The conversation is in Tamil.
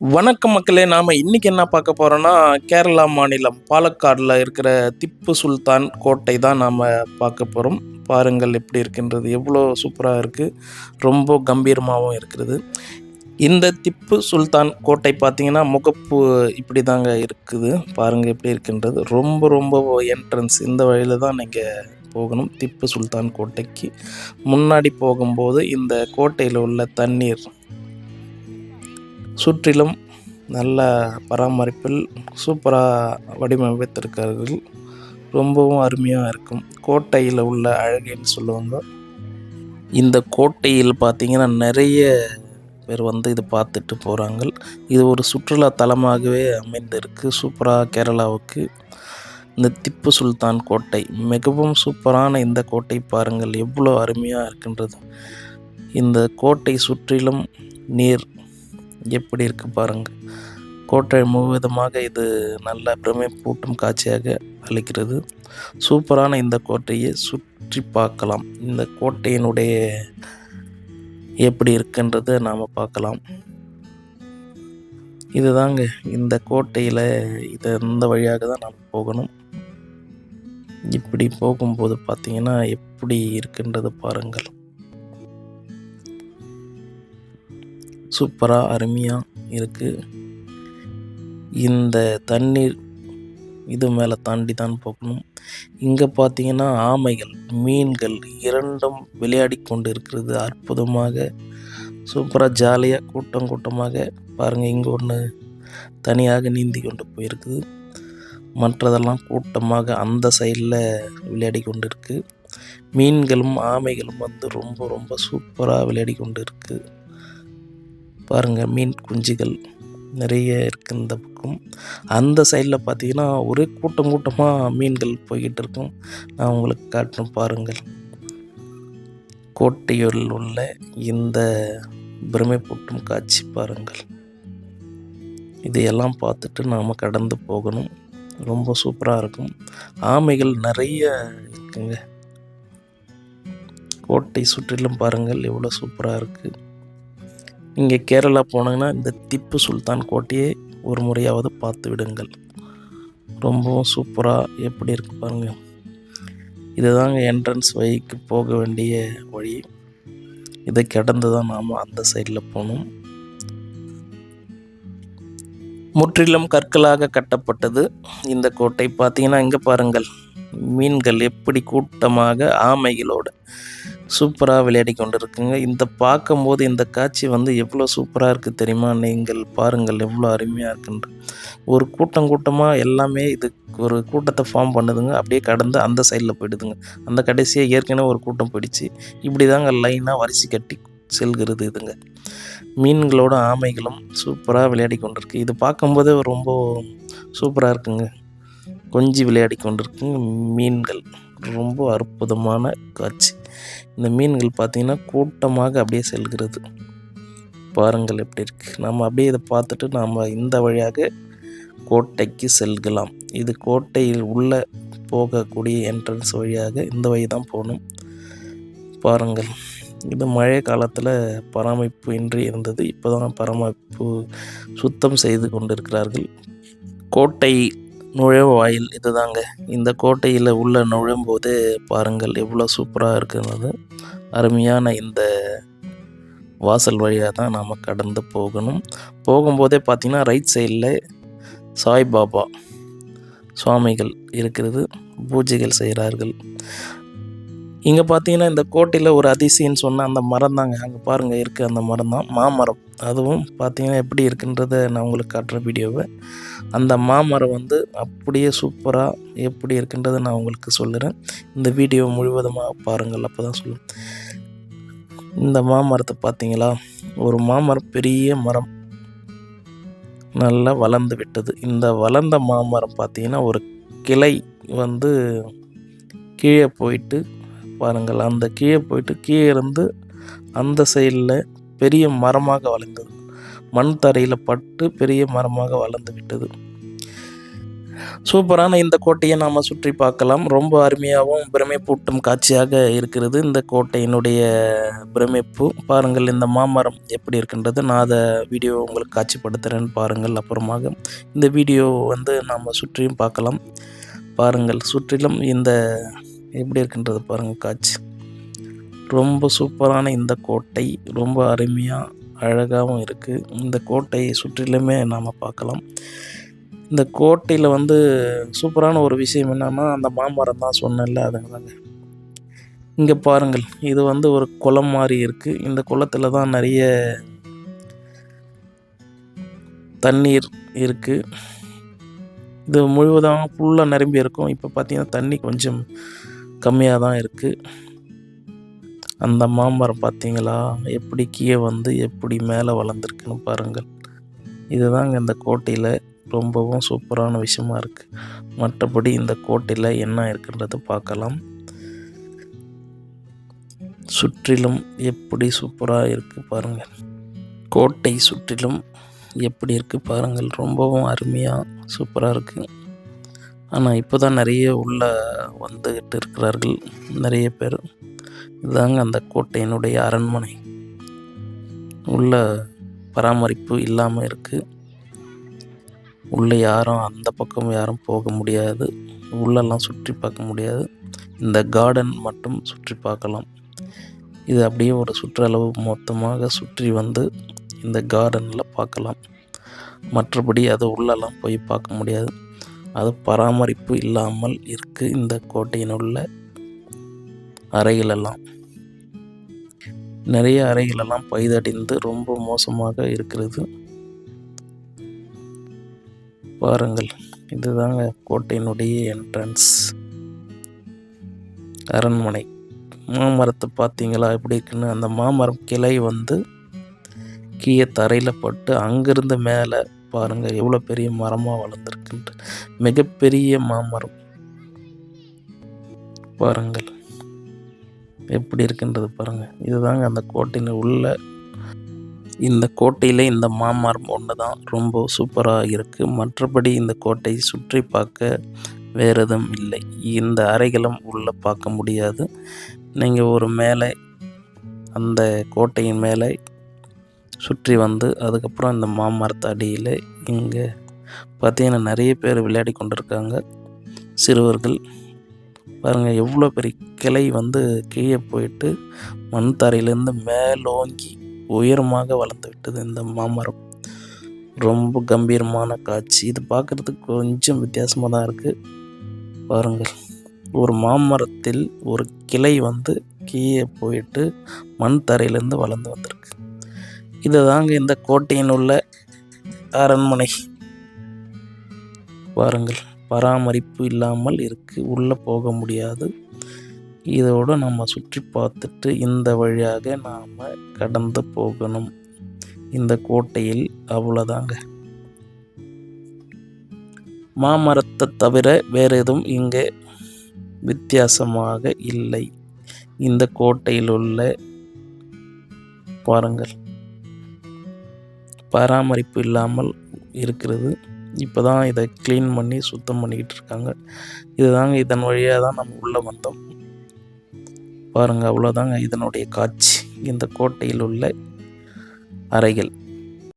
வணக்கம் மக்களே நாம் இன்றைக்கி என்ன பார்க்க போகிறோன்னா கேரளா மாநிலம் பாலக்காடில் இருக்கிற திப்பு சுல்தான் கோட்டை தான் நாம் பார்க்க போகிறோம் பாருங்கள் எப்படி இருக்கின்றது. எவ்வளோ சூப்பராக இருக்குது ரொம்ப கம்பீரமாகவும் இருக்கிறது. இந்த திப்பு சுல்தான் கோட்டை பார்த்திங்கன்னா முகப்பு இப்படி தாங்க இருக்குது. பாருங்கள் எப்படி இருக்கின்றது. ரொம்ப ரொம்ப என்ட்ரன்ஸ் இந்த வழியில் தான் நீங்கள் போகணும் திப்பு சுல்தான் கோட்டைக்கு. முன்னாடி போகும்போது இந்த கோட்டையில் உள்ள தண்ணீர் சுற்றிலும் நல்ல பராமரிப்பில் சூப்பராக வடிவமைத்திருக்கிறார்கள். ரொம்பவும் அருமையாக இருக்கும். கோட்டையில் உள்ள அழகுன்னு சொல்லுவாங்க. இந்த கோட்டையில் பார்த்தீங்கன்னா நிறைய பேர் வந்து இது பார்த்துட்டு போகிறாங்க இது ஒரு சுற்றுலா தலமாகவே அமைந்திருக்கு. சூப்பராக கேரளாவுக்கு. இந்த திப்பு சுல்தான் கோட்டை மிகவும் சூப்பரான இந்த கோட்டை பாருங்கள். எவ்வளோ அருமையாக இருக்கின்றது. இந்த கோட்டை சுற்றிலும் நீர் எப்படி இருக்குது பாருங்கள் கோட்டை முழுவதுமாக இது நல்ல பிரமிப்பூட்டும் காட்சியாக அளிக்கிறது. சூப்பரான இந்த கோட்டையை சுற்றி பார்க்கலாம். இந்த கோட்டையினுடைய எப்படி இருக்குன்றதை நாம் பார்க்கலாம். இதுதாங்க இந்த கோட்டையில் இதை இந்த வழியாக தான் நாம் போகணும். இப்படி போகும்போது பார்த்திங்கன்னா எப்படி இருக்குன்றதை பாருங்கள். சூப்பராக அருமையாக இருக்குது இந்த தண்ணீர் இது மேலே தாண்டி தான் போகணும். இங்கே பார்த்தீங்கன்னா ஆமைகள் மீன்கள் இரண்டும் விளையாடி கொண்டு இருக்கிறது அற்புதமாக. சூப்பராக ஜாலியாக கூட்டம் கூட்டமாக பாருங்கள் இங்கே ஒன்று தனியாக நீந்தி கொண்டு போயிருக்குது. மற்றதெல்லாம் கூட்டமாக அந்த சைடில் விளையாடி கொண்டு இருக்குது மீன்களும் ஆமைகளும் வந்து ரொம்ப ரொம்ப சூப்பராக விளையாடி கொண்டு இருக்குது பாருங்கள் மீன் குஞ்சுகள் நிறைய இருக்குது இந்த பக்கம். அந்த சைடில் பார்த்தீங்கன்னா ஒரே கூட்டம் கூட்டமாக மீன்கள் போய்கிட்டு இருக்கும். நான் உங்களுக்கு காட்டணும் பாருங்கள். கோட்டையூரில் உள்ள இந்த பிரமைப்பூட்டும் காட்சி பாருங்கள். இதையெல்லாம் பார்த்துட்டு நாம் கடந்து போகணும். ரொம்ப சூப்பராக இருக்கும். ஆமைகள் நிறைய இருக்குங்க. கோட்டை சுற்றிலும் பாருங்கள் எவ்வளோ சூப்பராக இருக்குது இங்கே கேரளா போனீங்கன்னா இந்த திப்பு சுல்தான் கோட்டையை ஒரு முறையாவது பார்த்து விடுங்கள். ரொம்பவும் சூப்பராக எப்படி இருக்கு பாருங்கள் இதுதாங்க என்ட்ரன்ஸ் வழிக்கு போக வேண்டிய வழி. இதை கடந்து தான் நாம் அந்த சைடில் போகணும். முற்றிலும் கற்களாக கட்டப்பட்டது இந்த கோட்டை. பார்த்தீங்கன்னா இங்கே பாருங்கள். மீன்கள் எப்படி கூட்டமாக ஆமைகளோடு சூப்பராக விளையாடி கொண்டு இருக்குங்க இந்த பார்க்கும்போது இந்த காட்சி வந்து எவ்வளோ சூப்பராக இருக்குது தெரியுமா? நீங்கள் பாருங்கள் எவ்வளோ அருமையாக இருக்குன்ற. ஒரு கூட்டம் கூட்டமாக எல்லாமே இது ஒரு கூட்டத்தை ஃபார்ம் பண்ணுதுங்க. அப்படியே கடந்து அந்த சைடில் போயிடுதுங்க. அந்த கடைசியாக ஏற்கனவே ஒரு கூட்டம் போயிடுச்சு. இப்படி தாங்க லைனாக வரிசை கட்டி செல்கிறது இதுங்க. மீன்களோட ஆமைகளும் சூப்பராக விளையாடி கொண்டிருக்கு. இது பார்க்கும்போதே ரொம்ப சூப்பராக இருக்குங்க. கொஞ்சி விளையாடி கொண்டிருக்குங்க மீன்கள். ரொம்ப அற்புதமான காட்சி. இந்த மீன்கள் பார்த்திங்கன்னா கூட்டமாக அப்படியே செல்கிறது. பாருங்கள் எப்படி இருக்குது நம்ம அப்படியே இதை பார்த்துட்டு நாம் இந்த வழியாக கோட்டைக்கு செல்கலாம். இது கோட்டையில் உள்ள போகக்கூடிய என்ட்ரன்ஸ் வழியாக இந்த வழி தான் போகணும். பாருங்கள். இது மழை காலத்தில் பராமரிப்பு இன்றி இருந்தது. இப்போ தான் பராமரிப்பு சுத்தம் செய்து கொண்டிருக்கிறார்கள். கோட்டை நுழைவு வாயில் இதுதாங்க. இந்த கோட்டையில் உள்ளே நுழையும்போது பாருங்கள் எவ்வளோ சூப்பராக இருக்குன்றது அருமையான இந்த வாசல் வழியாக தான் நாம் கடந்து போகணும். போகும்போதே பார்த்திங்கன்னா ரைட் சைடில் சாய்பாபா சுவாமிகள் இருக்கிறது. பூஜைகள் செய்கிறார்கள். இங்கே பார்த்தீங்கன்னா இந்த கோட்டையில் ஒரு அதிசயம்னு சொன்னால் அந்த மரம் தாங்க. அங்கே பாருங்கள் இருக்குது அந்த மரம் தான். மாமரம். அதுவும் பார்த்தீங்கன்னா எப்படி இருக்குன்றதை நான் உங்களுக்கு காட்டுற வீடியோவை. அந்த மாமரம் வந்து அப்படியே சூப்பராக எப்படி இருக்குன்றதை நான் உங்களுக்கு சொல்லுறேன். இந்த வீடியோ முழுவதுமாக பாருங்கள் அப்போ தான் சொல்லுவேன் இந்த மாமரத்தை பார்த்தீங்களா ஒரு மாமரம் பெரிய மரம். நல்லா வளர்ந்து விட்டது. இந்த வளர்ந்த மாமரம் பார்த்தீங்கன்னா ஒரு கிளை வந்து கீழே போயிட்டு பாருங்கள் அந்த கீழே போயிட்டு கீழே இருந்து அந்த சைடில் பெரிய மரமாக வளர்ந்தது. மண் தரையில் பட்டு பெரிய மரமாக வளர்ந்து விட்டது. சூப்பரான இந்த கோட்டையை நாம் சுற்றி பார்க்கலாம். ரொம்ப அருமையாகவும் பிரமிப்பூட்டும் காட்சியாக இருக்கிறது இந்த கோட்டையினுடைய பிரமிப்பு. பாருங்கள் இந்த மாமரம் எப்படி இருக்கின்றது நான் அதை வீடியோ உங்களுக்கு காட்சிப்படுத்துகிறேன்னு பாருங்கள். அப்புறமாக இந்த வீடியோ வந்து நாம் சுற்றியும் பார்க்கலாம். பாருங்கள் சுற்றிலும் இந்த எப்படி இருக்குன்றது பாருங்கள் காட்சி. ரொம்ப சூப்பரான இந்த கோட்டை ரொம்ப அருமையாக அழகாகவும் இருக்குது இந்த கோட்டையை சுற்றிலுமே நாம் பார்க்கலாம். இந்த கோட்டையில் வந்து சூப்பரான ஒரு விஷயம் என்னென்னா அந்த மாமரம் தான் சொன்னேன்ல அதுங்க தாங்க இங்கே பாருங்கள் இது வந்து ஒரு குளம் மாதிரி இருக்குது இந்த குளத்தில் தான் நிறைய தண்ணீர் இருக்குது இது முழுவதும் ஃபுல்லாக நிரம்பி இருக்கும். இப்போ பார்த்திங்கன்னா தண்ணி கொஞ்சம் கம்மியாக தான் இருக்குது அந்த மாமரம் பார்த்தீங்களா எப்படி கீழே வந்து எப்படி மேலே வளர்ந்துருக்குன்னு பாருங்கள். இதுதாங்க இந்த கோட்டையில் ரொம்பவும் சூப்பரான விஷயமா இருக்குது மற்றபடி இந்த கோட்டையில் என்ன இருக்குன்றது பார்க்கலாம். சுற்றிலும் எப்படி சூப்பராக இருக்குது பாருங்கள். கோட்டை சுற்றிலும் எப்படி இருக்குது பாருங்கள். ரொம்பவும் அருமையாக சூப்பராக இருக்குது ஆனால் இப்போ தான் நிறைய உள்ளே வந்துக்கிட்டு இருக்கிறார்கள் நிறைய பேர். இதுதாங்க அந்த கோட்டையினுடைய அரண்மனை. உள்ள பராமரிப்பு இல்லாமல் இருக்குது உள்ளே யாரும் அந்த பக்கம் யாரும் போக முடியாது. உள்ளெல்லாம் சுற்றி பார்க்க முடியாது. இந்த கார்டன் மட்டும் சுற்றி பார்க்கலாம். இது அப்படியே ஒரு சுற்றளவு மொத்தமாக சுற்றி வந்து இந்த கார்டனில் பார்க்கலாம். மற்றபடி அது உள்ளெல்லாம் போய் பார்க்க முடியாது. அது பராமரிப்பு இல்லாமல் இருக்குது இந்த கோட்டையினுள்ள அறைகளெல்லாம். நிறைய அறைகளெல்லாம் பைதடிந்து ரொம்ப மோசமாக இருக்கிறது. பாருங்கள் இதுதாங்க கோட்டையினுடைய என்ட்ரன்ஸ் அரண்மனை. மாமரத்தை பார்த்தீங்களா? எப்படி இருக்குன்னு அந்த மாமரம் கிளை வந்து கீழே தரையில் பட்டு அங்கேருந்து மேலே பாருங்கள் எவ்வளோ பெரிய மரமாக வளர்ந்துருக்குன்ட்டு மிகப்பெரிய மாமரம். பாருங்கள் எப்படி இருக்குன்றது பாருங்கள். இதுதாங்க அந்த கோட்டையின் உள்ள இந்த கோட்டையில் இந்த மாமரம் ஒன்று தான் ரொம்ப சூப்பராக இருக்குது மற்றபடி இந்த கோட்டையை சுற்றி பார்க்க வேறு எதுவும் இல்லை. இந்த அறைகளும் உள்ளே பார்க்க முடியாது. நீங்கள் ஒரு மேலே அந்த கோட்டையின் மேலே சுற்றி வந்து அதுக்கப்புறம் இந்த மாமரத்து அடியில் இங்கே பார்த்திங்கன்னா நிறைய பேர் விளையாடி கொண்டிருக்காங்க. சிறுவர்கள். பாருங்கள் எவ்வளோ பெரிய கிளை வந்து கீழே போயிட்டு மண் தரையிலேருந்து மேலோங்கி உயரமாக வளர்ந்து விட்டது இந்த மாமரம் ரொம்ப கம்பீரமான காட்சி. இது பார்க்குறதுக்கு கொஞ்சம் வித்தியாசமாக தான் இருக்குது பாருங்கள் ஒரு மாமரத்தில் ஒரு கிளை வந்து கீழே போயிட்டு மண் தரையிலேருந்து வளர்ந்து வந்திருக்கு. இதுதாங்க இந்த கோட்டையின் உள்ள அரண்மனை. பாருங்கள் பராமரிப்பு இல்லாமல் இருக்குது உள்ளே போக முடியாது. இதோடு நம்ம சுற்றி பார்த்துட்டு இந்த வழியாக நாம் கடந்து போகணும். இந்த கோட்டையில் அவ்வளோதாங்க. மாமரத்தை தவிர வேறு எதுவும் இங்கே வித்தியாசமாக இல்லை. இந்த கோட்டையில் உள்ள பாருங்கள். பராமரிப்பு இல்லாமல் இருக்கிறது. இப்போ தான் இதை க்ளீன் பண்ணி சுத்தம் பண்ணிக்கிட்டு இருக்காங்க. இதுதாங்க இதன் வழியாக தான் நம்ம உள்ளே வந்தோம். பாருங்கள் அவ்வளோதாங்க இதனுடைய காட்சி. இந்த கோட்டையில் உள்ள அறைகள்.